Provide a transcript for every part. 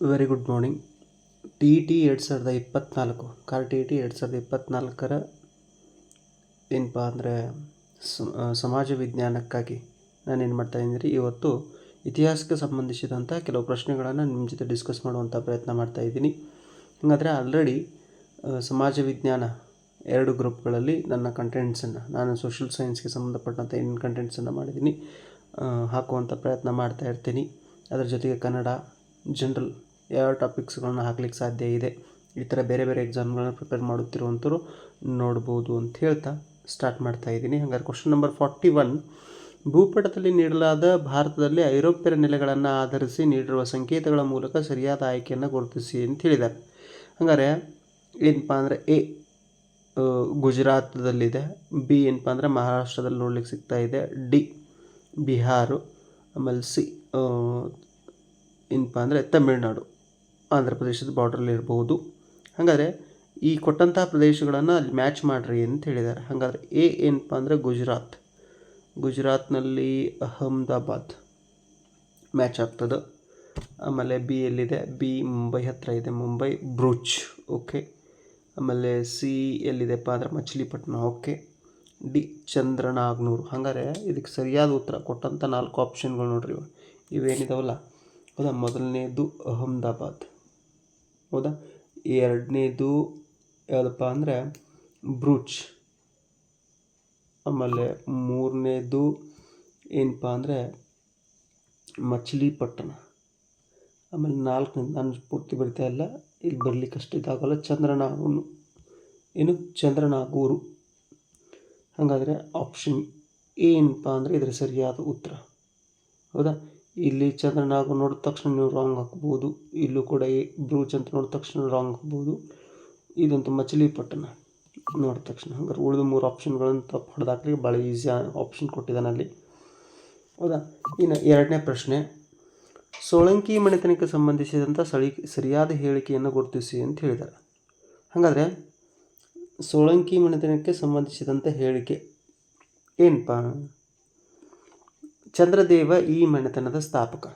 Very good morning T E T ಎರಡು ಸಾವಿರದ ಇಪ್ಪತ್ತ್ನಾಲ್ಕು ಕಾರ್ ಟಿ ಇ ಟಿ ಎರಡು ಸಾವಿರದ ಇಪ್ಪತ್ತ್ನಾಲ್ಕರ ಏನಪ್ಪ ಅಂದರೆ ಸಮಾಜ ವಿಜ್ಞಾನಕ್ಕಾಗಿ ನಾನೇನು ಮಾಡ್ತಾಯಿದ್ದೀನಿ ಇವತ್ತು ಇತಿಹಾಸಕ್ಕೆ ಸಂಬಂಧಿಸಿದಂಥ ಕೆಲವು ಪ್ರಶ್ನೆಗಳನ್ನು ನಿಮ್ಮ ಜೊತೆ ಡಿಸ್ಕಸ್ ಮಾಡುವಂಥ ಪ್ರಯತ್ನ ಮಾಡ್ತಾ ಇದ್ದೀನಿ. ಹಾಗಾದರೆ ಆಲ್ರೆಡಿ ಸಮಾಜ ವಿಜ್ಞಾನ ಎರಡು ಗ್ರೂಪ್ಗಳಲ್ಲಿ ನನ್ನ ಕಂಟೆಂಟ್ಸನ್ನು ನಾನು ಸೋಷಿಯಲ್ ಸೈನ್ಸ್ಗೆ ಸಂಬಂಧಪಟ್ಟಂಥ ಏನು ಕಂಟೆಂಟ್ಸನ್ನು ಮಾಡಿದ್ದೀನಿ ಹಾಕುವಂಥ ಪ್ರಯತ್ನ ಮಾಡ್ತಾ ಇರ್ತೀನಿ. ಅದರ ಜೊತೆಗೆ ಕನ್ನಡ ಜನರಲ್ ಯಾವ ಟಾಪಿಕ್ಸ್ಗಳನ್ನ ಹಾಕ್ಲಿಕ್ಕೆ ಸಾಧ್ಯ ಇದೆ, ಈ ಥರ ಬೇರೆ ಬೇರೆ ಎಕ್ಸಾಮ್ಗಳನ್ನ ಪ್ರಿಪೇರ್ ಮಾಡುತ್ತಿರುವಂಥವ್ರು ನೋಡ್ಬೋದು ಅಂತ ಹೇಳ್ತಾ ಸ್ಟಾರ್ಟ್ ಮಾಡ್ತಾ ಇದ್ದೀನಿ. ಹಾಗಾದ್ರೆ ಕ್ವಶನ್ ನಂಬರ್ ಫಾರ್ಟಿ ಒನ್ ಭೂಪಟದಲ್ಲಿ ನೀಡಲಾದ ಭಾರತದಲ್ಲಿ ಐರೋಪ್ಯರ ನೆಲೆಗಳನ್ನು ಆಧರಿಸಿ ನೀಡಿರುವ ಸಂಕೇತಗಳ ಮೂಲಕ ಸರಿಯಾದ ಆಯ್ಕೆಯನ್ನು ಗುರುತಿಸಿ ಅಂತ ಹೇಳಿದ್ದಾರೆ. ಹಾಗಾದ್ರೆ ಏನಪ್ಪ ಅಂದರೆ ಎ ಗುಜರಾತದಲ್ಲಿದೆ, ಬಿ ಏನಪ್ಪ ಅಂದರೆ ಮಹಾರಾಷ್ಟ್ರದಲ್ಲಿ ನೋಡ್ಲಿಕ್ಕೆ ಸಿಗ್ತಾ ಇದೆ, ಡಿ ಬಿಹಾರು, ಆಮೇಲೆ ಸಿ ಏನಪ್ಪ ಅಂದರೆ ತಮಿಳುನಾಡು, ಆಂಧ್ರ ಪ್ರದೇಶದ ಬಾರ್ಡ್ರಲ್ಲಿ ಇರಬಹುದು ಹಾಗಾದರೆ ಈ ಕೊಟ್ಟಂಥ ಪ್ರದೇಶಗಳನ್ನು ಅಲ್ಲಿ ಮ್ಯಾಚ್ ಮಾಡಿರಿ ಅಂತ ಹೇಳಿದ್ದಾರೆ. ಹಾಗಾದರೆ ಎ ಏನಪ್ಪ ಅಂದರೆ ಗುಜರಾತ್. ಗುಜರಾತ್ನಲ್ಲಿ ಅಹಮದಾಬಾದ್ ಮ್ಯಾಚ್ ಆಗ್ತದೆ. ಆಮೇಲೆ ಬಿ ಎಲ್ಲಿದೆ? ಬಿ ಮುಂಬೈ ಹತ್ತಿರ ಇದೆ, ಮುಂಬೈ ಬ್ರೂಚ್ ಓಕೆ ಆಮೇಲೆ ಸಿ ಎಲ್ಲಿದೆಪ್ಪ ಅಂದರೆ ಮಚಿಲಿಪಟ್ಟಣ ಓಕೆ ಡಿ ಚಂದ್ರನಾಗ್ನೂರು. ಹಾಗಾದರೆ ಇದಕ್ಕೆ ಸರಿಯಾದ ಉತ್ತರ ಕೊಟ್ಟಂಥ ನಾಲ್ಕು ಆಪ್ಷನ್ಗಳು ನೋಡ್ರಿ ಇವು. ಇವೇನಿದಾವಲ್ಲ? ಹೌದಾ? ಮೊದಲನೇದು ಅಹಮದಾಬಾದ್. ಹೌದಾ? ಎರಡನೇದು ಯಾವುದಪ್ಪ ಅಂದರೆ ಬ್ರೂಚ್. ಆಮೇಲೆ ಮೂರನೇದು ಏನಪ್ಪ ಅಂದರೆ ಮಚಿಲಿಪಟ್ಟಣ. ಆಮೇಲೆ ನಾಲ್ಕನೇ, ನಾನು ಪೂರ್ತಿ ಬರಿತಾ ಇಲ್ಲ. ಇಲ್ಲಿ ಬರ್ಲಿಕ್ಕೆ ಅಷ್ಟು ಇದಾಗಲ್ಲ. ಚಂದ್ರನಾಗೂನು. ಏನು? ಚಂದ್ರನಾಗೂರು. ಹಾಗಾದರೆ ಆಪ್ಷನ್ ಏನಪ್ಪ ಅಂದರೆ ಇದರ ಸರಿಯಾದ ಉತ್ತರ. ಹೌದಾ? ಇಲ್ಲಿ ಚಂದ್ರನಾಗ ನೋಡಿದ ತಕ್ಷಣ ನೀವು ರಾಂಗ್ ಹಾಕ್ಬೋದು. ಇಲ್ಲೂ ಕೂಡ ಬ್ರೂಚ್ ಅಂತ ನೋಡಿದ ತಕ್ಷಣ ರಾಂಗ್ ಹಾಕ್ಬೋದು. ಇದಂತೂ ಮಚಿಲಿಪಟ್ಟಣ. ನೋಡಿದ ತಕ್ಷಣ ಹಂಗಾರೆ ಉಳಿದ ಮೂರು ಆಪ್ಷನ್ಗಳನ್ನು ತಪ್ಪು ಹೊಡೆದಾಕ್ಲಿ ಭಾಳ ಈಸಿ ಆಪ್ಷನ್ ಕೊಟ್ಟಿದ್ದಾನೆ ಅಲ್ಲಿ. ಹೌದಾ? ಇನ್ನು ಎರಡನೇ ಪ್ರಶ್ನೆ, ಸೋಳಂಕಿ ಮನೆತನಕ್ಕೆ ಸಂಬಂಧಿಸಿದಂಥ ಸಳಿ ಸರಿಯಾದ ಹೇಳಿಕೆಯನ್ನು ಗುರುತಿಸಿ ಅಂತ ಹೇಳಿದ್ದಾರೆ. ಹಾಗಾದರೆ, ಸೋಳಂಕಿ ಮನೆತನಕ್ಕೆ ಸಂಬಂಧಿಸಿದಂಥ ಹೇಳಿಕೆ ಏನಪ್ಪ ಚಂದ್ರದೇವ ಈ ಮನೆತನದ ಸ್ಥಾಪಕ.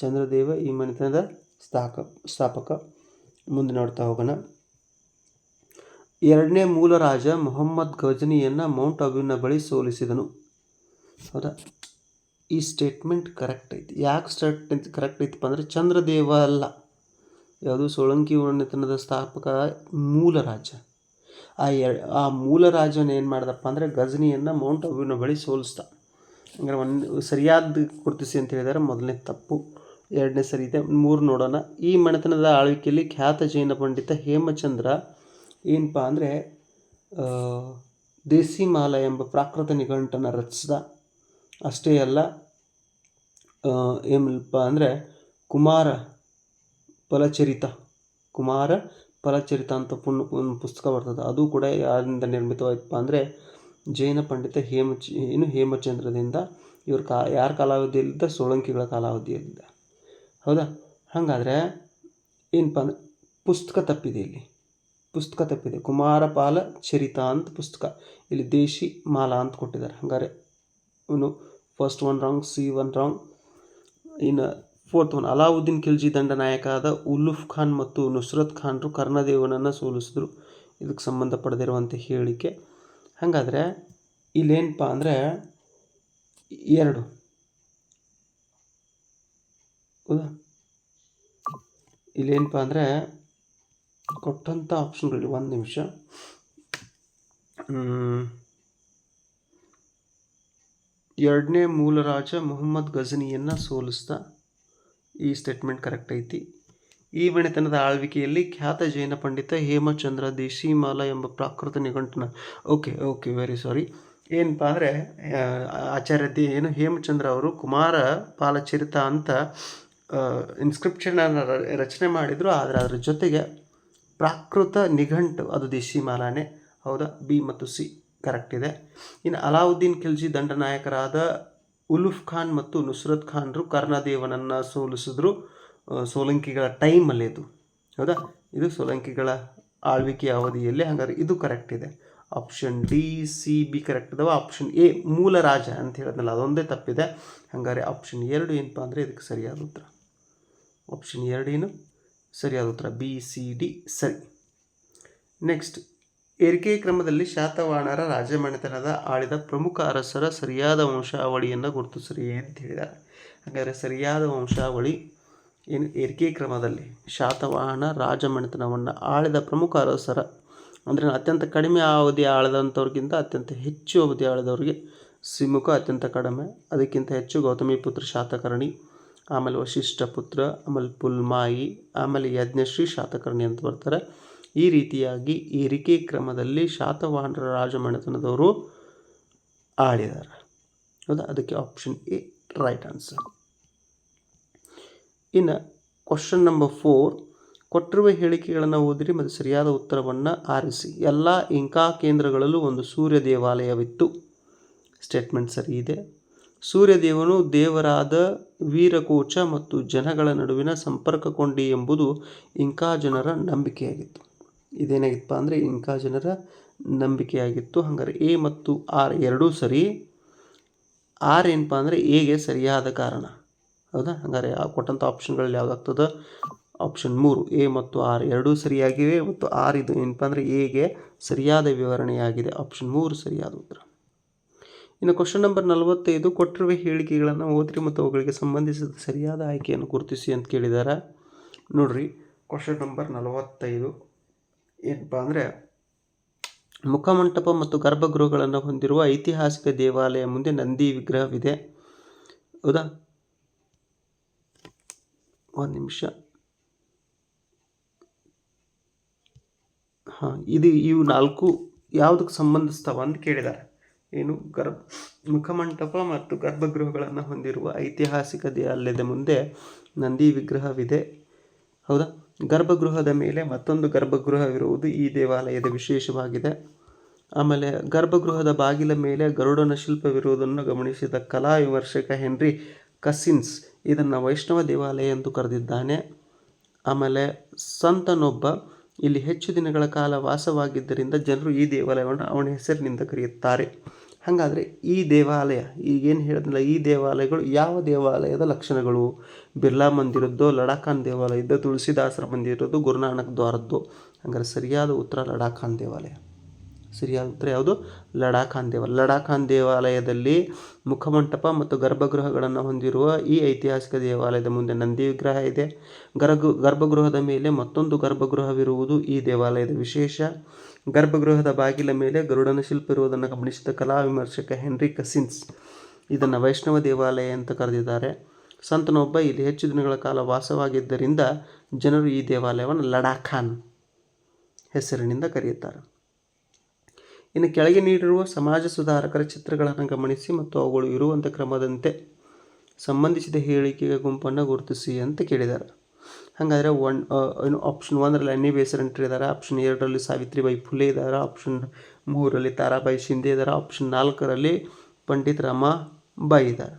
ಚಂದ್ರದೇವ ಈ ಮನೆತನದ ಸ್ಥಾಪಕ ಸ್ಥಾಪಕ. ಮುಂದೆ ನೋಡ್ತಾ ಹೋಗೋಣ. ಎರಡನೇ ಮೂಲ ರಾಜ ಮೊಹಮ್ಮದ್ ಗಜನಿಯನ್ನು ಮೌಂಟ್ ಅಬ್ಯೂನ ಬಳಿ ಸೋಲಿಸಿದನು. ಹೌದಾ? ಈ ಸ್ಟೇಟ್ಮೆಂಟ್ ಕರೆಕ್ಟ್ ಐತಿ. ಯಾಕೆ ಸ್ಟೇಟ್ಮೆಂಟ್ ಕರೆಕ್ಟ್ ಐತಪ್ಪ ಅಂದರೆ ಚಂದ್ರದೇವ ಅಲ್ಲ. ಯಾವುದು ಸೋಳಂಕಿ ಉನ್ನತನದ ಸ್ಥಾಪಕ ಮೂಲ ರಾಜ ಆ ಎ, ಆ ಮೂಲ ರಾಜನ ಏನು ಮಾಡ್ದಪ್ಪ ಅಂದರೆ ಗಜನಿಯನ್ನು ಮೌಂಟ್ ಅಬ್ಯೂನ ಬಳಿ ಸೋಲಿಸ್ದ. ಹಂಗಾರೆ ಒಂದು ಸರಿಯಾದ ಗುರುತಿಸಿ ಅಂತ ಹೇಳಿದರೆ. ಮೊದಲನೇ ತಪ್ಪು. ಎರಡನೇ ಸರಿ ಇದೆ. ಮೂರು ನೋಡೋಣ. ಈ ಮನೆತನದ ಆಳ್ವಿಕೆಯಲ್ಲಿ ಖ್ಯಾತ ಜೈನ ಪಂಡಿತ ಹೇಮಚಂದ್ರ ಏನಪ್ಪ ಅಂದರೆ ದೇಸಿಮಾಲ ಎಂಬ ಪ್ರಾಕೃತ ನಿಘಂಟನ್ನು ರಚಿಸಿದ. ಅಷ್ಟೇ ಅಲ್ಲ ಏನಪ್ಪ ಅಂದರೆ, ಕುಮಾರ ಫಲಚರಿತ. ಕುಮಾರ ಫಲಚರಿತ ಅಂತ ಒಂದು ಪುಸ್ತಕ ಬರ್ತದೆ. ಅದು ಕೂಡ ಯಾರಿಂದ ನಿರ್ಮಿತವಾಯಿತಪ್ಪ ಅಂದರೆ ಜೈನ ಪಂಡಿತ ಹೇಮ ಏನು ಹೇಮಚಂದ್ರದಿಂದ ಇವ್ರ ಕಾ, ಯಾರ ಕಾಲಾವಧಿಯಲ್ಲಿದ್ದ? ಸೋಳಂಕಿಗಳ ಕಾಲಾವಧಿಯಲ್ಲಿದ್ದ. ಹೌದಾ? ಹಾಗಾದರೆ ಏನಪ್ಪ ಅಂದರೆ ಪುಸ್ತಕ ತಪ್ಪಿದೆ ಇಲ್ಲಿ. ಪುಸ್ತಕ ತಪ್ಪಿದೆ. ಕುಮಾರಪಾಲ ಚರಿತ ಅಂತ ಪುಸ್ತಕ. ಇಲ್ಲಿ ದೇಶಿ ಮಾಲಾ ಅಂತ ಕೊಟ್ಟಿದ್ದಾರೆ. ಹಂಗಾರೆ ಇವನು first one wrong C one wrong ಇನ್ನು ಫೋರ್ತ್ ಒನ್ ಅಲಾವುದ್ದೀನ್ ಖಿಲ್ಜಿ ದಂಡನಾಯಕ ಆದ ಉಲ್ಲುಫ್ ಖಾನ್ ಮತ್ತು ನುಸ್ರತ್ ಖಾನ್ರು ಕರ್ಣದೇವನನ್ನು ಸೋಲಿಸಿದ್ರು. ಇದಕ್ಕೆ ಸಂಬಂಧಪಡದಿರುವಂಥ ಹೇಳಿಕೆ. ಹಾಗಾದರೆ ಇಲ್ಲೇನಪ್ಪ ಅಂದರೆ ಎರಡು. ಹೌದಾ? ಇಲ್ಲೇನಪ್ಪ ಅಂದರೆ ಕೊಟ್ಟಂಥ ಆಪ್ಷನ್ಗಳು ಒಂದು ನಿಮಿಷ. ಎರಡನೇ ಮೂಲ ರಾಜ ಮೊಹಮ್ಮದ್ ಗಜನಿಯನ್ನು ಸೋಲಿಸ್ತಾ ಈ ಸ್ಟೇಟ್ಮೆಂಟ್ ಕರೆಕ್ಟ್ ಐತಿ. ಈ ಮನೆತನದ ಆಳ್ವಿಕೆಯಲ್ಲಿ ಖ್ಯಾತ ಜೈನ ಪಂಡಿತ ಹೇಮಚಂದ್ರ ದೇಶಿಮಾಲ ಎಂಬ ಪ್ರಾಕೃತ ನಿಘಂಟನ, ಓಕೆ ಓಕೆ ವೆರಿ ಸಾರಿ ಏನಪ್ಪ ಅಂದರೆ ಆಚಾರ್ಯ ದೇ ಏನು, ಹೇಮಚಂದ್ರ ಅವರು ಕುಮಾರ ಪಾಲಚರಿತ ಅಂತ ಇನ್ಸ್ಕ್ರಿಪ್ಷನನ್ನು ರಚನೆ ಮಾಡಿದರು, ಆದರೆ ಅದರ ಜೊತೆಗೆ ಪ್ರಾಕೃತ ನಿಘಂಟು, ಅದು ದೇಶಿಮಾಲಾನೇ, ಹೌದಾ? ಬಿ ಮತ್ತು ಸಿ ಕರೆಕ್ಟ್ ಇದೆ. ಇನ್ನು ಅಲಾವುದ್ದೀನ್ ಖಿಲ್ಜಿ ದಂಡನಾಯಕರಾದ ಉಲುಫ್ ಖಾನ್ ಮತ್ತು ನುಸ್ರತ್ ಖಾನ್ರು ಕರ್ಣದೇವನನ್ನು ಸೋಲಿಸಿದ್ರು. ಸೋಲಂಕಿಗಳ ಟೈಮಲ್ಲಿ ಇದು. ಹೌದಾ? ಇದು ಸೋಲಂಕಿಗಳ ಆಳ್ವಿಕೆಯ ಅವಧಿಯಲ್ಲಿ ಹಾಗಾದ್ರೆ ಇದು ಕರೆಕ್ಟ್ ಇದೆ. Option D C B correct ಇದಾವೆ? ಆಪ್ಷನ್ ಎ ಮೂಲ ರಾಜ ಅಂತ ಹೇಳಿದ್ನಲ್ಲ, ಅದೊಂದೇ ತಪ್ಪಿದೆ. ಹಾಗಾದ್ರೆ ಆಪ್ಷನ್ ಎರಡು ಏನಪ್ಪ ಅಂದರೆ ಇದಕ್ಕೆ ಸರಿಯಾದ ಉತ್ತರ. ಆಪ್ಷನ್ ಎರಡೇನು ಸರಿಯಾದ ಉತ್ತರ. ಬಿ ಸಿ ಡಿ ಸರಿ. ನೆಕ್ಸ್ಟ್ ಏರಿಕೆ ಕ್ರಮದಲ್ಲಿ ಶಾತವಾಹನರ ರಾಜಮನೆತನದ ಆಳಿದ ಪ್ರಮುಖ ಅರಸರ ಸರಿಯಾದ ವಂಶಾವಳಿಯನ್ನು ಗುರುತಿಸಿರಿ ಅಂತ ಹೇಳಿದ್ದಾರೆ. ಹಾಗಾದರೆ ಸರಿಯಾದ ವಂಶಾವಳಿ ಏನು ಏರಿಕೆ ಕ್ರಮದಲ್ಲಿ ಶಾತವಾಹನ ರಾಜಮನೆತನವನ್ನು ಆಳಿದ ಪ್ರಮುಖ ಅರಸರ, ಅಂದರೆ ಅತ್ಯಂತ ಕಡಿಮೆ ಅವಧಿ ಆಳಿದಂಥವ್ರಿಗಿಂತ ಅತ್ಯಂತ ಹೆಚ್ಚು ಅವಧಿ ಆಳಿದವ್ರಿಗೆ ಸಿಮುಖ ಅತ್ಯಂತ ಕಡಿಮೆ. ಅದಕ್ಕಿಂತ ಹೆಚ್ಚು ಗೌತಮಿ ಪುತ್ರ ಶಾತಕರ್ಣಿ, ಆಮೇಲೆ ವಶಿಷ್ಠ ಪುತ್ರ, ಆಮೇಲೆ ಪುಲ್ಮಾಯಿ, ಆಮೇಲೆ ಯಜ್ಞಶ್ರೀ ಶಾತಕರ್ಣಿ ಅಂತ ಬರ್ತಾರೆ. ಈ ರೀತಿಯಾಗಿ ಏರಿಕೆ ಕ್ರಮದಲ್ಲಿ ಶಾತವಾಹನರ ರಾಜಮನೆತನದವರು ಆಳಿದ್ದಾರೆ ಹೌದಾ? ಅದಕ್ಕೆ ಆಪ್ಷನ್ ಎ ರೈಟ್ ಆನ್ಸರ್ ಇನ್ನು ಕ್ವಶನ್ ನಂಬರ್ ಫೋರ್ ಕೊಟ್ಟಿರುವ ಹೇಳಿಕೆಗಳನ್ನು ಓದಿರಿ ಮತ್ತು ಸರಿಯಾದ ಉತ್ತರವನ್ನು ಆರಿಸಿ. ಎಲ್ಲ ಇಂಕಾ ಕೇಂದ್ರಗಳಲ್ಲೂ ಒಂದು ಸೂರ್ಯ ದೇವಾಲಯವಿತ್ತು. ಸ್ಟೇಟ್ಮೆಂಟ್ ಸರಿ ಇದೆ. ಸೂರ್ಯದೇವನು ದೇವರಾದ ವೀರಕೋಚ ಮತ್ತು ಜನಗಳ ನಡುವಿನ ಸಂಪರ್ಕ ಕೊಂಡಿ ಎಂಬುದು ಇಂಕಾ ಜನರ ನಂಬಿಕೆಯಾಗಿತ್ತು. ಇದೇನಾಗಿತ್ತಪ್ಪ ಅಂದರೆ ಇಂಕಾ ಜನರ ನಂಬಿಕೆಯಾಗಿತ್ತು. ಹಾಗಾದ್ರೆ ಎ ಮತ್ತು ಆರ್ ಎರಡೂ ಸರಿ. ಆರ್ ಏನಪ್ಪ ಅಂದರೆ ಎಗೆ ಸರಿಯಾದ ಕಾರಣ. ಹೌದಾ? ಹಂಗಾರೆ ಆ ಕೊಟ್ಟಂಥ ಆಪ್ಷನ್ಗಳಲ್ಲಿ ಯಾವುದಾಗ್ತದೆ? ಆಪ್ಷನ್ ಮೂರು ಎ ಮತ್ತು ಆರ್ ಎರಡೂ ಸರಿಯಾಗಿವೆ ಮತ್ತು ಆರ್ ಇದು ಏನಪ್ಪ ಅಂದರೆ ಎಗೆ ಸರಿಯಾದ ವಿವರಣೆಯಾಗಿದೆ. ಆಪ್ಷನ್ ಮೂರು ಸರಿಯಾದ ಉತ್ತರ. ಇನ್ನು ಕ್ವಶನ್ ನಂಬರ್ ನಲವತ್ತೈದು, ಕೊಟ್ಟಿರುವ ಹೇಳಿಕೆಗಳನ್ನು ಓದ್ರಿ ಮತ್ತು ಅವುಗಳಿಗೆ ಸಂಬಂಧಿಸಿದ ಸರಿಯಾದ ಆಯ್ಕೆಯನ್ನು ಗುರುತಿಸಿ ಅಂತ ಕೇಳಿದ್ದಾರೆ ನೋಡ್ರಿ ಕ್ವಶನ್ ನಂಬರ್ ನಲವತ್ತೈದು. ಏನಪ್ಪ ಅಂದರೆ, ಮುಖಮಂಟಪ ಮತ್ತು ಗರ್ಭಗೃಹಗಳನ್ನು ಹೊಂದಿರುವ ಐತಿಹಾಸಿಕ ದೇವಾಲಯ ಮುಂದೆ ನಂದಿ ವಿಗ್ರಹವಿದೆ. ಹೌದಾ? ಒಂದು ನಿಮಿಷ. ಹಾಂ, ಇದು ಇವು ನಾಲ್ಕು ಯಾವುದಕ್ಕೆ ಸಂಬಂಧಿಸ್ತಾವ ಅಂತ ಕೇಳಿದ್ದಾರೆ ಏನು ಗರ್ಭ, ಮುಖಮಂಟಪ ಮತ್ತು ಗರ್ಭಗೃಹಗಳನ್ನು ಹೊಂದಿರುವ ಐತಿಹಾಸಿಕ ದೇವಾಲಯದ ಮುಂದೆ ನಂದಿ ವಿಗ್ರಹವಿದೆ. ಹೌದಾ? ಗರ್ಭಗೃಹದ ಮೇಲೆ ಮತ್ತೊಂದು ಗರ್ಭಗೃಹವಿರುವುದು ಈ ದೇವಾಲಯದ ವಿಶೇಷವಾಗಿದೆ. ಆಮೇಲೆ ಗರ್ಭಗೃಹದ ಬಾಗಿಲ ಮೇಲೆ ಗರುಡನ ಶಿಲ್ಪವಿರುವುದನ್ನು ಗಮನಿಸಿದ ಕಲಾ ವಿಮರ್ಶಕ ಹೆನ್ರಿ ಕಸಿನ್ಸ್ ಇದನ್ನು ವೈಷ್ಣವ ದೇವಾಲಯ ಎಂದು ಕರೆದಿದ್ದಾನೆ. ಆಮೇಲೆ ಸಂತನೊಬ್ಬ ಇಲ್ಲಿ ಹೆಚ್ಚು ದಿನಗಳ ಕಾಲ ವಾಸವಾಗಿದ್ದರಿಂದ ಜನರು ಈ ದೇವಾಲಯವನ್ನು ಅವನ ಹೆಸರಿನಿಂದ ಕರೆಯುತ್ತಾರೆ. ಹಾಗಾದರೆ ಈ ದೇವಾಲಯ ಈಗೇನು ಹೇಳಿದ್ನಲ್ಲ, ಈ ದೇವಾಲಯಗಳು ಯಾವ ದೇವಾಲಯದ ಲಕ್ಷಣಗಳು? ಬಿರ್ಲಾ ಮಂದಿರದ್ದು, ಲಡಾಖಾನ್ ದೇವಾಲಯದ್ದು, ತುಳಸಿದಾಸರ ಮಂದಿರದ್ದು, ಗುರುನಾನಕ್ ದ್ವಾರದ್ದು. ಹಂಗಾರೆ ಸರಿಯಾದ ಉತ್ತರ ಲಡಾಖಾನ್ ದೇವಾಲಯ. ಸರಿಯಾದ ಉತ್ತರ ಯಾವುದು? ಲಡಾಖಾನ್ ದೇವಾಲಯ ಲಡಾಖಾನ್ ದೇವಾಲಯದಲ್ಲಿ ಮುಖಮಂಟಪ ಮತ್ತು ಗರ್ಭಗೃಹಗಳನ್ನು ಹೊಂದಿರುವ ಈ ಐತಿಹಾಸಿಕ ದೇವಾಲಯದ ಮುಂದೆ ನಂದಿ ವಿಗ್ರಹ ಇದೆ. ಗರ್ಭ ಗರ್ಭಗೃಹದ ಮೇಲೆ ಮತ್ತೊಂದು ಗರ್ಭಗೃಹವಿರುವುದು ಈ ದೇವಾಲಯದ ವಿಶೇಷ. ಗರ್ಭಗೃಹದ ಬಾಗಿಲ ಮೇಲೆ ಗರುಡನ ಶಿಲ್ಪ ಇರುವುದನ್ನು ಗಮನಿಸಿದ ಕಲಾ ವಿಮರ್ಶಕ ಹೆನ್ರಿ ಕಸಿನ್ಸ್ ಇದನ್ನು ವೈಷ್ಣವ ದೇವಾಲಯ ಅಂತ ಕರೆದಿದ್ದಾರೆ. ಸಂತನೊಬ್ಬ ಇಲ್ಲಿ ಹೆಚ್ಚು ದಿನಗಳ ಕಾಲ ವಾಸವಾಗಿದ್ದರಿಂದ ಜನರು ಈ ದೇವಾಲಯವನ್ನು ಲಡಾಖಾನ್ ಹೆಸರಿನಿಂದ ಕರೆಯುತ್ತಾರೆ. ಇನ್ನು ಕೆಳಗೆ ನೀಡಿರುವ ಸಮಾಜ ಸುಧಾರಕರ ಚಿತ್ರಗಳನ್ನು ಗಮನಿಸಿ ಮತ್ತು ಅವುಗಳು ಇರುವಂಥ ಕ್ರಮದಂತೆ ಸಂಬಂಧಿಸಿದ ಹೇಳಿಕೆಯ ಗುಂಪನ್ನು ಗುರುತಿಸಿ ಅಂತ ಕೇಳಿದ್ದಾರೆ. ಹಾಗಾದರೆ ಒನ್ ಏನು ಆಪ್ಷನ್ ಒಂದರಲ್ಲಿ ಅನ್ನಿ ಎಂಟ್ರಿ ಇದ್ದಾರೆ. ಆಪ್ಷನ್ ಎರಡರಲ್ಲಿ ಸಾವಿತ್ರಿಬಾಯಿ ಫುಲೆ ಇದ್ದಾರೆ. ಆಪ್ಷನ್ ಮೂರರಲ್ಲಿ ತಾರಾಬಾಯಿ ಶಿಂದೆ ಇದ್ದಾರೆ. ಆಪ್ಷನ್ ನಾಲ್ಕರಲ್ಲಿ ಪಂಡಿತ್ ರಮಾಬಾಯಿ ಇದ್ದಾರೆ.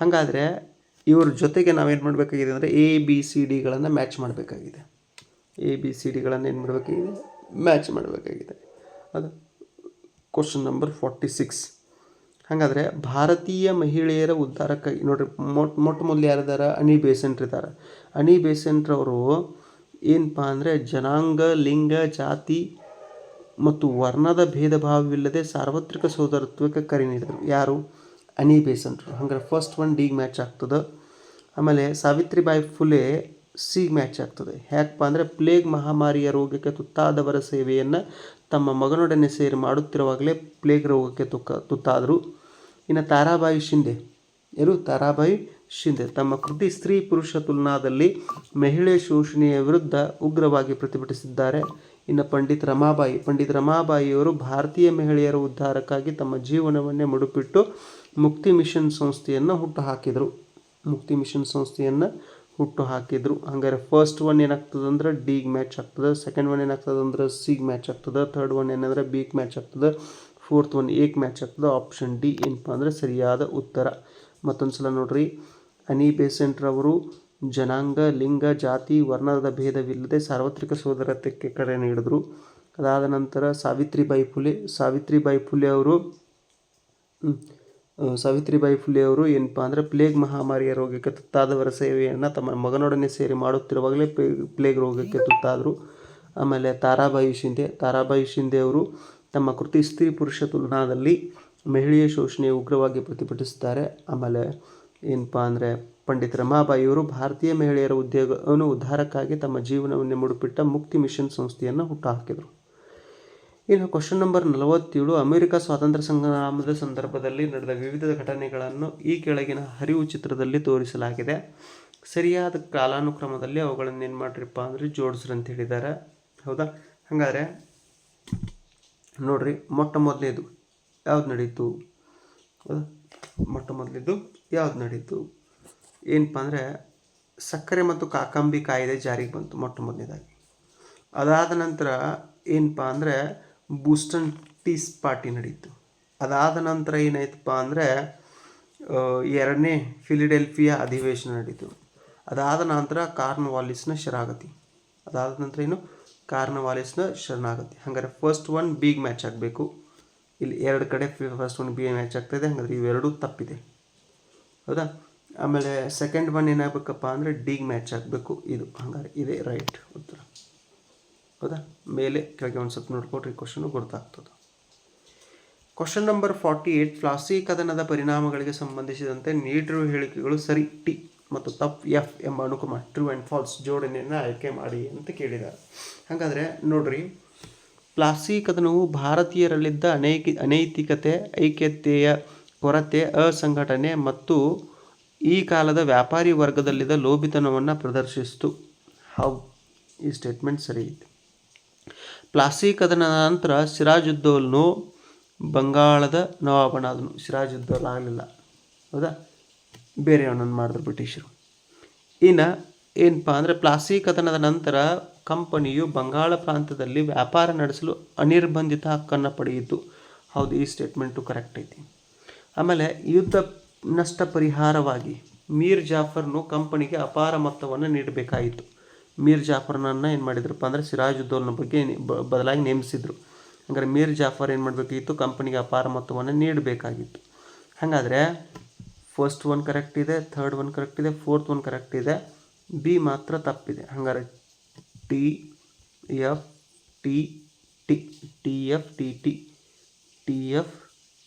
ಹಾಗಾದರೆ ಇವ್ರ ಜೊತೆಗೆ ನಾವೇನು ಮಾಡಬೇಕಾಗಿದೆ ಅಂದರೆ ಎ ಬಿ ಸಿ ಡಿಗಳನ್ನು ಮ್ಯಾಚ್ ಮಾಡಬೇಕಾಗಿದೆ. ಎ ಬಿ ಸಿ ಡಿಗಳನ್ನು ಏನು ಮಾಡಬೇಕಾಗಿದೆ? ಮ್ಯಾಚ್ ಮಾಡಬೇಕಾಗಿದೆ. ಅದು ಕ್ವಶನ್ ನಂಬರ್ ಫಾರ್ಟಿ ಸಿಕ್ಸ್ ಹಾಗಾದರೆ ಭಾರತೀಯ ಮಹಿಳೆಯರ ಉದ್ಧಾರಕ್ಕಾಗಿ ನೋಡ್ರಿ ಮೊಟ್ಟ ಮೊಟ್ಟ ಮೊದಲು ಯಾರಿದ್ದಾರೆ ಅನಿ ಬೇಸೆಂಟ್ರ್ ಇದ್ದಾರೆ ಅನಿ ಬೇಸೆಂಟ್ರವರು ಏನಪ್ಪ ಅಂದರೆ ಜನಾಂಗ, ಲಿಂಗ, ಜಾತಿ ಮತ್ತು ವರ್ಣದ ಭೇದ ಭಾವವಿಲ್ಲದೆ ಸಾರ್ವತ್ರಿಕ ಸೋದರತ್ವಕ್ಕೆ ಕರೆ ನೀಡಿದರು. ಯಾರು? ಅನಿ ಬೇಸೆಂಟ್ರು ಹಂಗಾರೆ ಫಸ್ಟ್ ಒನ್ ಡಿಗೆ ಮ್ಯಾಚ್ ಆಗ್ತದೆ. ಆಮೇಲೆ ಸಾವಿತ್ರಿಬಾಯಿ ಫುಲೆ ಸಿ ಮ್ಯಾಚ್ ಆಗ್ತದೆ. ಯಾಕಪ್ಪ ಅಂದರೆ ಪ್ಲೇಗ್ ಮಹಾಮಾರಿಯ ರೋಗಕ್ಕೆ ತುತ್ತಾದವರ ಸೇವೆಯನ್ನು ತಮ್ಮ ಮಗನೊಡನೆ ಸೇರಿ ಮಾಡುತ್ತಿರುವಾಗಲೇ ಪ್ಲೇಗ್ ರೋಗಕ್ಕೆ ತುಕ್ಕ, ತುತ್ತಾದರು. ಇನ್ನು ತಾರಾಬಾಯಿ ಶಿಂದೆ. ಯಾರು? ತಾರಾಬಾಯಿ ಶಿಂದೆ. ತಮ್ಮ ಕೃತಿ ಸ್ತ್ರೀ ಪುರುಷ ತುಲನಾದಲ್ಲಿ ಮಹಿಳೆ ಶೋಷಣೆಯ ವಿರುದ್ಧ ಉಗ್ರವಾಗಿ ಪ್ರತಿಭಟಿಸಿದ್ದಾರೆ. ಇನ್ನು ಪಂಡಿತ್ ರಮಾಬಾಯಿ. ಪಂಡಿತ್ ರಮಾಬಾಯಿಯವರು ಭಾರತೀಯ ಮಹಿಳೆಯರ ಉದ್ಧಾರಕ್ಕಾಗಿ ತಮ್ಮ ಜೀವನವನ್ನೇ ಮುಡುಪಿಟ್ಟು ಮುಕ್ತಿ ಮಿಷನ್ ಸಂಸ್ಥೆಯನ್ನು ಹುಟ್ಟುಹಾಕಿದರು ಮುಕ್ತಿ ಮಿಷನ್ ಸಂಸ್ಥೆಯನ್ನು ಹುಟ್ಟು ಹಾಕಿದ್ರು. ಹಂಗಾರೆ ಫಸ್ಟ್ ಒನ್ ಏನಾಗ್ತದೆ ಅಂದ್ರೆ ಡಿಗೆ ಮ್ಯಾಚ್ ಆಗ್ತದೆ ಸೆಕೆಂಡ್ ಒನ್ ಏನಾಗ್ತದೆ ಅಂದ್ರೆ ಸಿಗೆ ಮ್ಯಾಚ್ ಆಗ್ತದೆ ಥರ್ಡ್ ಒನ್ ಏನಂದ್ರೆ ಬಿಗೆ ಮ್ಯಾಚ್ ಆಗ್ತದೆ ಫೋರ್ತ್ ಒನ್ ಏಕ್ ಮ್ಯಾಚ್ ಆಗ್ತದೆ ಆಪ್ಷನ್ ಡಿ ಏನಪ್ಪ ಅಂದರೆ ಸರಿಯಾದ ಉತ್ತರ. ಮತ್ತೊಂದು ಸಲ ನೋಡ್ರಿ. ಅನಿ ಬೇಸೆಂಟ್ರವರು ಜನಾಂಗ, ಲಿಂಗ, ಜಾತಿ, ವರ್ಣದ ಭೇದವಿಲ್ಲದೆ ಸಾರ್ವತ್ರಿಕ ಸೋದರತ್ವಕ್ಕೆ ಕರೆ ನೀಡಿದ್ರು. ಅದಾದ ನಂತರ ಸಾವಿತ್ರಿಬಾಯಿ ಫುಲೆ ಸಾವಿತ್ರಿಬಾಯಿ ಫುಲೆ ಅವರು ಸಾವಿತ್ರಿಬಾಯಿ ಫುಲೆ ಅವರು ಏನಪ್ಪ ಅಂದರೆ ಪ್ಲೇಗ್ ಮಹಾಮಾರಿಯ ರೋಗಕ್ಕೆ ತುತ್ತಾದವರ ಸೇವೆಯನ್ನು ತಮ್ಮ ಮಗನೊಡನೆ ಸೇರಿ ಮಾಡುತ್ತಿರುವಾಗಲೇ ಪ್ಲೇ- ಪ್ಲೇಗ್ ರೋಗಕ್ಕೆ ತುತ್ತಾದರು. ಆಮೇಲೆ ತಾರಾಬಾಯಿ ಶಿಂದೆ ತಾರಾಬಾಯಿ ಶಿಂದೆ ಅವರು ತಮ್ಮ ಕೃತಿ ಸ್ತ್ರೀ ಪುರುಷ ತುಲನಾದಲ್ಲಿ ಮಹಿಳೆಯ ಶೋಷಣೆ ಉಗ್ರವಾಗಿ ಪ್ರತಿಭಟಿಸುತ್ತಾರೆ ಆಮೇಲೆ ಏನಪ್ಪ ಅಂದರೆ ಪಂಡಿತ್ ರಮಾಬಾಯಿಯವರು ಭಾರತೀಯ ಮಹಿಳೆಯರ ಉದ್ಯೋಗವನ್ನು ಉದ್ಧಾರಕ್ಕಾಗಿ ತಮ್ಮ ಜೀವನವನ್ನೇ ಮುಡುಪಿಟ್ಟ ಮುಕ್ತಿ ಮಿಷನ್ ಸಂಸ್ಥೆಯನ್ನು ಹುಟ್ಟುಹಾಕಿದರು. ಇನ್ನು ಕ್ವಶನ್ ನಂಬರ್ ನಲವತ್ತೇಳು, ಅಮೆರಿಕ ಸ್ವಾತಂತ್ರ್ಯ ಸಂಗ್ರಾಮದ ಸಂದರ್ಭದಲ್ಲಿ ನಡೆದ ವಿವಿಧ ಘಟನೆಗಳನ್ನು ಈ ಕೆಳಗಿನ ಹರಿವು ಚಿತ್ರದಲ್ಲಿ ತೋರಿಸಲಾಗಿದೆ. ಸರಿಯಾದ ಕಾಲಾನುಕ್ರಮದಲ್ಲಿ ಅವುಗಳನ್ನು ಏನು ಮಾಡ್ರಿಪ್ಪ ಅಂದರೆ ಜೋಡಿಸ್ರಿ ಅಂತ ಹೇಳಿದ್ದಾರೆ. ಹೌದಾ? ಹಾಗಾದರೆ ನೋಡ್ರಿ, ಮೊಟ್ಟ ಮೊದಲೇದು ಯಾವ್ದು ನಡೀತು? ಮೊಟ್ಟ ಮೊದಲಿದ್ದು ಯಾವ್ದು ನಡೀತು? ಏನಪ್ಪ ಅಂದರೆ ಸಕ್ಕರೆ ಮತ್ತು ಕಾಕಂಬಿ ಕಾಯ್ದೆ ಜಾರಿಗೆ ಬಂತು ಮೊಟ್ಟ ಮೊದಲನೇದಾಗಿ ಅದಾದ ನಂತರ ಏನಪ್ಪ ಅಂದರೆ ಬೂಸ್ಟನ್ ಟೀಸ್ ಪಾರ್ಟಿ ನಡೀತು. ಅದಾದ ನಂತರ ಏನಾಯ್ತಪ್ಪ ಅಂದರೆ ಎರಡನೇ ಫಿಲಿಡೆಲ್ಫಿಯಾ ಅಧಿವೇಶನ ನಡೀತು. ಅದಾದ ನಂತರ ಕಾರ್ನ್ವಾಲಿಸ್ನ ಶರಣಾಗತಿ. ಅದಾದ ನಂತರ ಏನು? ಕಾರ್ನ್ವಾಲಿಸ್ನ ಶರಣಾಗತಿ. ಹಾಗಾದ್ರೆ ಫಸ್ಟ್ ಒನ್ ಬಿಗ್ ಮ್ಯಾಚ್ ಆಗಬೇಕು. ಇಲ್ಲಿ ಎರಡು ಕಡೆ ಫಸ್ಟ್ ಒನ್ ಬಿ ಮ್ಯಾಚ್ ಆಗ್ತಾಯಿದೆ ಹಾಗಾದ್ರೆ ಇವೆರಡೂ ತಪ್ಪಿದೆ. ಹೌದಾ? ಆಮೇಲೆ ಸೆಕೆಂಡ್ ಒನ್ ಏನಾಗಬೇಕಪ್ಪ ಅಂದರೆ ಡಿಗ್ ಮ್ಯಾಚ್ ಆಗಬೇಕು. ಇದು. ಹಂಗಾರೆ ಇದೇ ರೈಟ್ ಉತ್ತರ. ಹೌದಾ? ಮೇಲೆ ಕೆಳಗೆ ಒಂದು ಸ್ವಲ್ಪ ನೋಡ್ಕೊಟ್ರೆ ಕ್ವಶನು ಗೊತ್ತಾಗ್ತದೆ. Question number forty eight Plassey ಕದನದ ಪರಿಣಾಮಗಳಿಗೆ ಸಂಬಂಧಿಸಿದಂತೆ ನೀಡಿರುವ ಹೇಳಿಕೆಗಳು ಸರಿ ಟಿ ಮತ್ತು ತಪ್ ಎಫ್ ಎಂಬ ಅನುಕ್ರಮ ಟ್ರೂ ಆ್ಯಂಡ್ ಫಾಲ್ಸ್ ಜೋಡಣೆಯನ್ನು ಆಯ್ಕೆ ಮಾಡಿ ಅಂತ ಕೇಳಿದ್ದಾರೆ. ಹಾಗಾದರೆ ನೋಡ್ರಿ ಪ್ಲಾಸಿ ಕದನವು ಭಾರತೀಯರಲ್ಲಿದ್ದ ಅನೈಕಿ, ಅನೈತಿಕತೆ, ಐಕ್ಯತೆಯ ಕೊರತೆ, ಅಸಂಘಟನೆ ಮತ್ತು ಈ ಕಾಲದ ವ್ಯಾಪಾರಿ ವರ್ಗದಲ್ಲಿದ್ದ ಲೋಭಿತನವನ್ನು ಪ್ರದರ್ಶಿಸಿತು. ಹೌ, ಈ ಸ್ಟೇಟ್ಮೆಂಟ್ ಸರಿ ಇದೆ ಪ್ಲಾಸಿ ಕದನದ ನಂತರ ಸಿರಾಜುದ್ದೌಲ್ನು ಬಂಗಾಳದ ನವಾಬನಾದನು ಸಿರಾಜುದ್ದೌಲ್ ಆಗಲಿಲ್ಲ ಹೌದಾ? ಬೇರೆ ಅವನನ್ನು ಮಾಡಿದ್ರು ಬ್ರಿಟಿಷರು. ಇನ್ನು ಏನಪ್ಪ ಅಂದರೆ ಪ್ಲಾಸಿ ಕದನದ ನಂತರ ಕಂಪನಿಯು ಬಂಗಾಳ ಪ್ರಾಂತ್ಯದಲ್ಲಿ ವ್ಯಾಪಾರ ನಡೆಸಲು ಅನಿರ್ಬಂಧಿತ ಹಕ್ಕನ್ನು ಪಡೆಯಿತು. ಹೌದು, ಈ ಸ್ಟೇಟ್ಮೆಂಟು ಕರೆಕ್ಟ್ ಐತಿ. ಆಮೇಲೆ ಯುದ್ಧ ನಷ್ಟ ಪರಿಹಾರವಾಗಿ ಮೀರ್ ಜಾಫರ್ನು ಕಂಪನಿಗೆ ಅಪಾರ ಮೊತ್ತವನ್ನು ನೀಡಬೇಕಾಯಿತು. ಮೀರ್ ಜಾಫರ್ನನ್ನು ಏನು ಮಾಡಿದ್ರಪ್ಪ ಅಂದರೆ ಸಿರಾಜುದ್ದೋಲ್ನ ಬಗ್ಗೆ ಬದಲಾಗಿ ನೇಮಿಸಿದ್ರು. ಹಂಗಾರೆ ಮೀರ್ ಜಾಫರ್ ಏನು ಮಾಡಬೇಕಿತ್ತು? ಕಂಪನಿಗೆ ಅಪಾರ ಮೊತ್ತವನ್ನು ನೀಡಬೇಕಾಗಿತ್ತು. ಹಾಗಾದರೆ ಫಸ್ಟ್ ಒನ್ ಕರೆಕ್ಟ್ ಇದೆ ಥರ್ಡ್ ಒನ್ ಕರೆಕ್ಟ್ ಇದೆ ಫೋರ್ತ್ ಒನ್ ಕರೆಕ್ಟ್ ಇದೆ. ಬಿ ಮಾತ್ರ ತಪ್ಪಿದೆ. ಹಾಗಾದ್ರೆ T F T T T F T T T F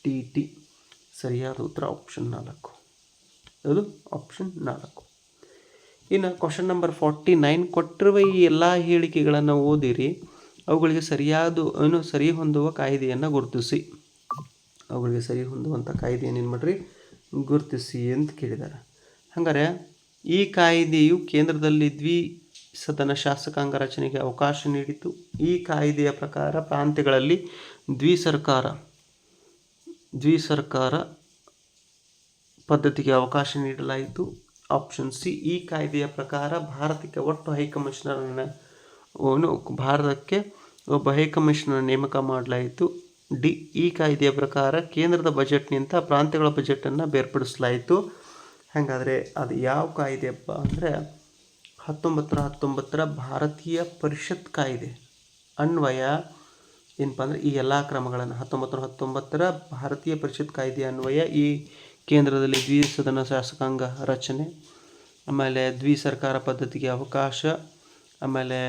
T T ಸರಿಯಾದ ಉತ್ತರ ಆಪ್ಷನ್ ನಾಲ್ಕು. ಅದು ಆಪ್ಷನ್ ನಾಲ್ಕು. ಇನ್ನು ಕ್ವಶನ್ ನಂಬರ್ ಫಾರ್ಟಿ ನೈನ್ ಕೊಟ್ಟಿರುವ ಈ ಎಲ್ಲ ಹೇಳಿಕೆಗಳನ್ನು ಓದಿರಿ. ಅವುಗಳಿಗೆ ಸರಿಯಾದ, ಏನು ಸರಿ ಹೊಂದುವ ಕಾಯ್ದೆಯನ್ನು ಗುರುತಿಸಿ. ಅವುಗಳಿಗೆ ಸರಿ ಹೊಂದುವಂಥ ಕಾಯ್ದೆಯನ್ನು ಏನು ಮಾಡಿರಿ? ಗುರುತಿಸಿ ಅಂತ ಕೇಳಿದ್ದಾರೆ ಹಾಗಾದರೆ ಈ ಕಾಯ್ದೆಯು ಕೇಂದ್ರದಲ್ಲಿ ದ್ವಿ ಸದನ ಶಾಸಕಾಂಗ ರಚನೆಗೆ ಅವಕಾಶ ನೀಡಿತು ಈ ಕಾಯ್ದೆಯ ಪ್ರಕಾರ ಪ್ರಾಂತ್ಯಗಳಲ್ಲಿ ದ್ವಿ ಸರ್ಕಾರ ದ್ವಿ ಸರ್ಕಾರ ಪದ್ಧತಿಗೆ ಅವಕಾಶ ನೀಡಲಾಯಿತು. ಆಪ್ಷನ್ ಸಿ ಈ ಕಾಯ್ದೆಯ ಪ್ರಕಾರ ಭಾರತಕ್ಕೆ ಒಟ್ಟು ಹೈಕಮಿಷನರನ್ನು ಭಾರತಕ್ಕೆ ಒಬ್ಬ ಹೈಕಮಿಷನರ್ ನೇಮಕ ಮಾಡಲಾಯಿತು. ಡಿ, ಈ ಕಾಯ್ದೆಯ ಪ್ರಕಾರ ಕೇಂದ್ರದ ಬಜೆಟ್ನಿಂದ ಪ್ರಾಂತ್ಯಗಳ ಬಜೆಟನ್ನು ಬೇರ್ಪಡಿಸಲಾಯಿತು. ಹಾಗಾದರೆ ಅದು ಯಾವ ಕಾಯ್ದೆಯಪ್ಪ ಅಂದರೆ ಹತ್ತೊಂಬತ್ತರ ಹತ್ತೊಂಬತ್ತರ ಭಾರತೀಯ ಪರಿಷತ್ ಕಾಯ್ದೆ. ಅನ್ವಯ ಏನಪ್ಪ ಅಂದರೆ ಈ ಎಲ್ಲ ಕ್ರಮಗಳನ್ನು ಹತ್ತೊಂಬತ್ತು ಹತ್ತೊಂಬತ್ತರ ಭಾರತೀಯ ಪರಿಷತ್ ಕಾಯ್ದೆ ಅನ್ವಯ ಈ ಕೇಂದ್ರದಲ್ಲಿ ದ್ವಿಸದನ ಶಾಸಕಾಂಗ ರಚನೆ, ಆಮೇಲೆ ದ್ವಿ ಸರ್ಕಾರ ಪದ್ಧತಿಗೆ ಅವಕಾಶ, ಆಮೇಲೆ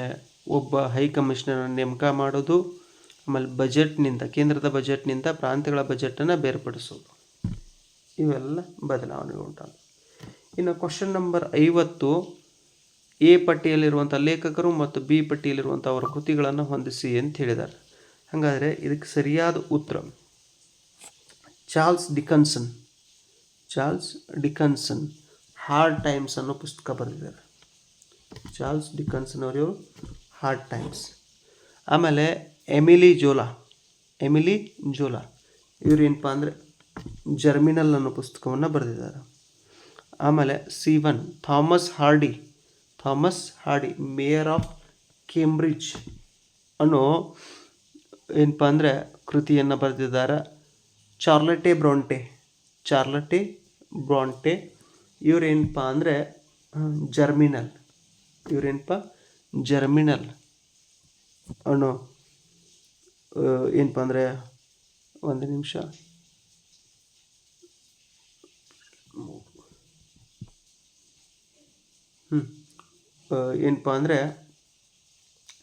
ಒಬ್ಬ ಹೈಕಮಿಷನರ್ ನೇಮಕ ಮಾಡೋದು, ಆಮೇಲೆ ಬಜೆಟ್ನಿಂದ, ಕೇಂದ್ರದ ಬಜೆಟ್ನಿಂದ ಪ್ರಾಂತ್ಯಗಳ ಬಜೆಟನ್ನು ಬೇರ್ಪಡಿಸೋದು. ಇವೆಲ್ಲ ಬದಲಾವಣೆ ಉಂಟಾದ ಇನ್ನು ಕ್ವಶನ್ ನಂಬರ್ ಐವತ್ತು, ಎ ಪಟ್ಟಿಯಲ್ಲಿರುವಂಥ ಲೇಖಕರು ಮತ್ತು ಬಿ ಪಟ್ಟಿಯಲ್ಲಿರುವಂಥ ಅವರ ಕೃತಿಗಳನ್ನು ಹೊಂದಿಸಿ ಅಂತ ಹೇಳಿದ್ದಾರೆ. ಹಾಗಾದರೆ ಇದಕ್ಕೆ ಸರಿಯಾದ ಉತ್ತರ, Charles Dickenson. Charles Dickenson Hard Times ಅನ್ನೋ ಪುಸ್ತಕ ಬರೆದಿದ್ದಾರೆ. ಚಾರ್ಲ್ಸ್ ಡಿಕನ್ಸನ್ ಅವರು ಹಾರ್ಡ್ ಟೈಮ್ಸ್ ಆಮೇಲೆ ಎಮಿಲಿ ಜೋಲಾ ಎಮಿಲಿ ಜೋಲಾ. ಇವರು ಏನಪ್ಪ ಅಂದರೆ ಜರ್ಮಿನಲ್ ಅನ್ನೋ ಪುಸ್ತಕವನ್ನು ಬರೆದಿದ್ದಾರೆ. ಆಮೇಲೆ C one, Thomas Hardy Thomas Hardy, Mayor of Cambridge ಅನ್ನೋ ಏನಪ್ಪ ಅಂದರೆ ಕೃತಿಯನ್ನು ಬರೆದಿದ್ದಾರೆ. ಚಾರ್ಲಟೆ ಬ್ರಾಂಟೆ, ಚಾರ್ಲಟೆ ಬ್ರಾಂಟೆ ಇವರೇನಪ್ಪ ಅಂದರೆ ಜರ್ಮಿನಲ್. ಇವರೇನಪ್ಪ ಜರ್ಮಿನಲ್. ಆ, ಏನಪ್ಪ ಅಂದರೆ ಒಂದು ನಿಮಿಷ. ಹ್ಞೂ ಏನಪ್ಪ ಅಂದರೆ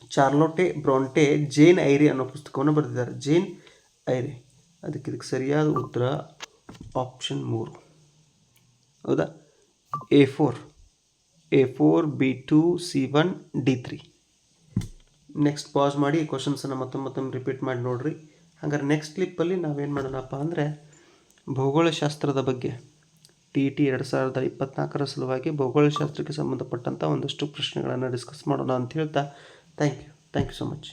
ಚಾರ್ಲೋಟೆ ಬ್ರಾಂಟೆ ಜೇನ್ ಐರಿ ಅನ್ನೋ ಪುಸ್ತಕವನ್ನು ಬರೆದಿದ್ದಾರೆ. ಜೇನ್ ಐರಿ. ಅದಕ್ಕೆ ಇದಕ್ಕೆ ಸರಿಯಾದ ಉತ್ತರ ಆಪ್ಷನ್ ಮೂರು. ಹೌದಾ? A four A four B two C one D three next pass ಮಾಡಿ ಕ್ವಶನ್ಸನ್ನು ಮತ್ತೊಮ್ಮೆ ರಿಪೀಟ್ ಮಾಡಿ ನೋಡ್ರಿ. ಹಾಗಾದ್ರೆ ನೆಕ್ಸ್ಟ್ ಕ್ಲಿಪ್ಪಲ್ಲಿ ನಾವೇನು ಮಾಡೋಣಪ್ಪ ಅಂದರೆ ಭೂಗೋಳಶಾಸ್ತ್ರದ ಬಗ್ಗೆ. ಟಿ ಟಿ ಎರಡು ಸಾವಿರದ ಇಪ್ಪತ್ನಾಲ್ಕರ ಸಲುವಾಗಿ ಭೂಗೋಳಶಾಸ್ತ್ರಕ್ಕೆ ಸಂಬಂಧಪಟ್ಟಂಥ ಒಂದಷ್ಟು ಪ್ರಶ್ನೆಗಳನ್ನು ಡಿಸ್ಕಸ್ ಮಾಡೋಣ ಅಂತ ಹೇಳ್ತಾ thank you thank you so much